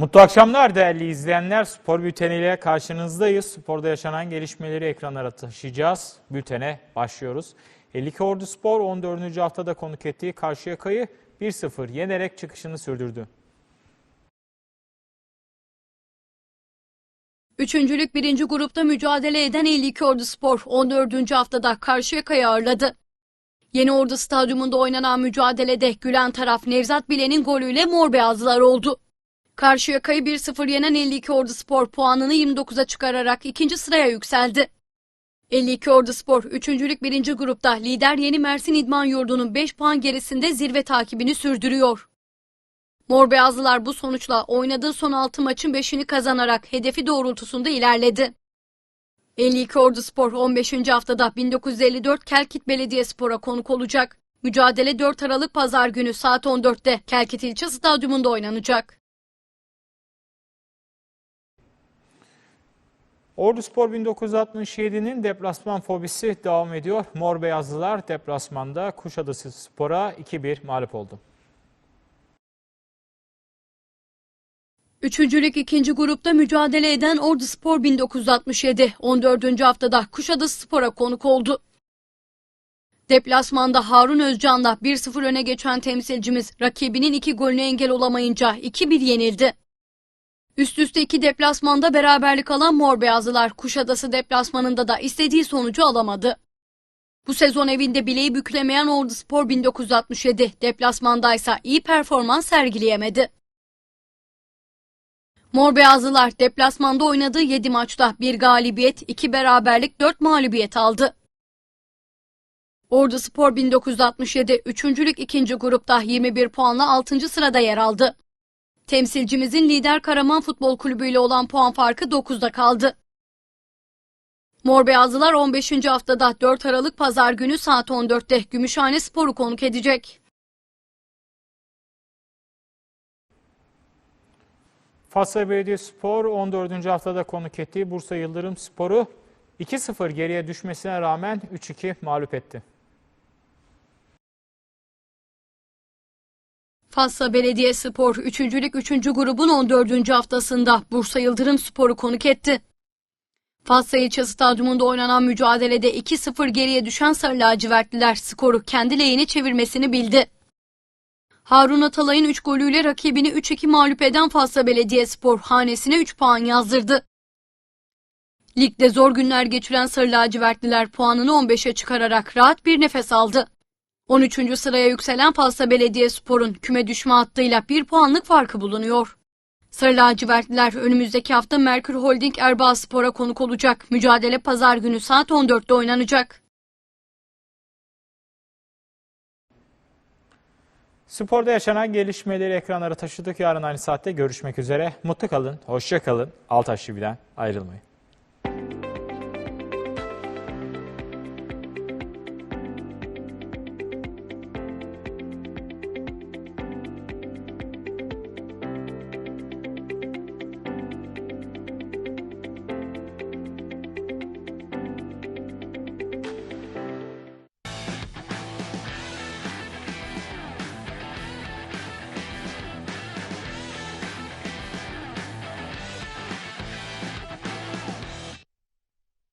Mutlu akşamlar değerli izleyenler. Spor bülteniyle karşınızdayız. Sporda yaşanan gelişmeleri ekranlara taşıyacağız. Bültene başlıyoruz. 52 Ordu Spor 14. haftada konuk ettiği Karşıyaka'yı 1-0 yenerek çıkışını sürdürdü. Üçüncülük birinci grupta mücadele eden 52 Ordu Spor 14. haftada Karşıyaka'yı ağırladı. Yeni Ordu Stadyumunda oynanan mücadelede gülen taraf Nevzat Bilen'in golüyle mor beyazlılar oldu. Karşıyaka'yı 1-0 yenen 52 Ordu Spor puanını 29'a çıkararak ikinci sıraya yükseldi. 52 Ordu Spor 3. Lig 1. grupta lider Yeni Mersin İdman Yurdu'nun 5 puan gerisinde zirve takibini sürdürüyor. Mor Beyazlılar bu sonuçla oynadığı son 6 maçın 5'ini kazanarak hedefi doğrultusunda ilerledi. 52 Ordu Spor 15. haftada 1954 Kelkit Belediyespor'a konuk olacak. Mücadele 4 Aralık Pazar günü saat 14'te Kelkit İlçe Stadyumunda oynanacak. Ordu Spor 1967'nin deplasman fobisi devam ediyor. Mor Beyazlılar deplasmanda Kuşadası Spor'a 2-1 mağlup oldu. Üçüncülük ikinci grupta mücadele eden Ordu Spor 1967 14. haftada Kuşadası Spor'a konuk oldu. Deplasmanda Harun Özcan'la 1-0 öne geçen temsilcimiz rakibinin iki golüne engel olamayınca 2-1 yenildi. Üst üste iki deplasmanda beraberlik alan Mor Beyazlılar Kuşadası deplasmanında da istediği sonucu alamadı. Bu sezon evinde bileği bükülemeyen Ordu Spor 1967 deplasmandaysa iyi performans sergileyemedi. Mor Beyazlılar deplasmanda oynadığı 7 maçta bir galibiyet, 2 beraberlik, 4 mağlubiyet aldı. Ordu Spor 1967 üçüncülük ikinci grupta 21 puanla 6. sırada yer aldı. Temsilcimizin lider Karaman Futbol Kulübü ile olan puan farkı 9'da kaldı. Mor Beyazlılar 15. haftada 4 Aralık Pazar günü saat 14'te Gümüşhane Spor'u konuk edecek. Fatsa Belediyespor 14. haftada konuk ettiği Bursa Yıldırım Spor'u 2-0 geriye düşmesine rağmen 3-2 mağlup etti. Fatsa Belediyespor 3. Lig 3. grubun 14. haftasında Bursa Yıldırım Spor'u konuk etti. Fatsa ilçe stadyumunda oynanan mücadelede 2-0 geriye düşen Sarı Lacivertliler skoru kendi lehine çevirmesini bildi. Harun Atalay'ın 3 golüyle rakibini 3-2 mağlup eden Fatsa Belediyespor hanesine 3 puan yazdırdı. Ligde zor günler geçiren Sarı Lacivertliler puanını 15'e çıkararak rahat bir nefes aldı. 13. sıraya yükselen Falsa Belediyespor'un küme düşme hattıyla 1 puanlık farkı bulunuyor. Sarı lacivertliler önümüzdeki hafta Merkür Holding Erbaa Spor'a konuk olacak. Mücadele pazar günü saat 14'te oynanacak. Sporda yaşanan gelişmeleri ekranlara taşıdık. Yarın aynı saatte görüşmek üzere. Mutlu kalın, hoşça kalın. Altaş TV'den ayrılmayın.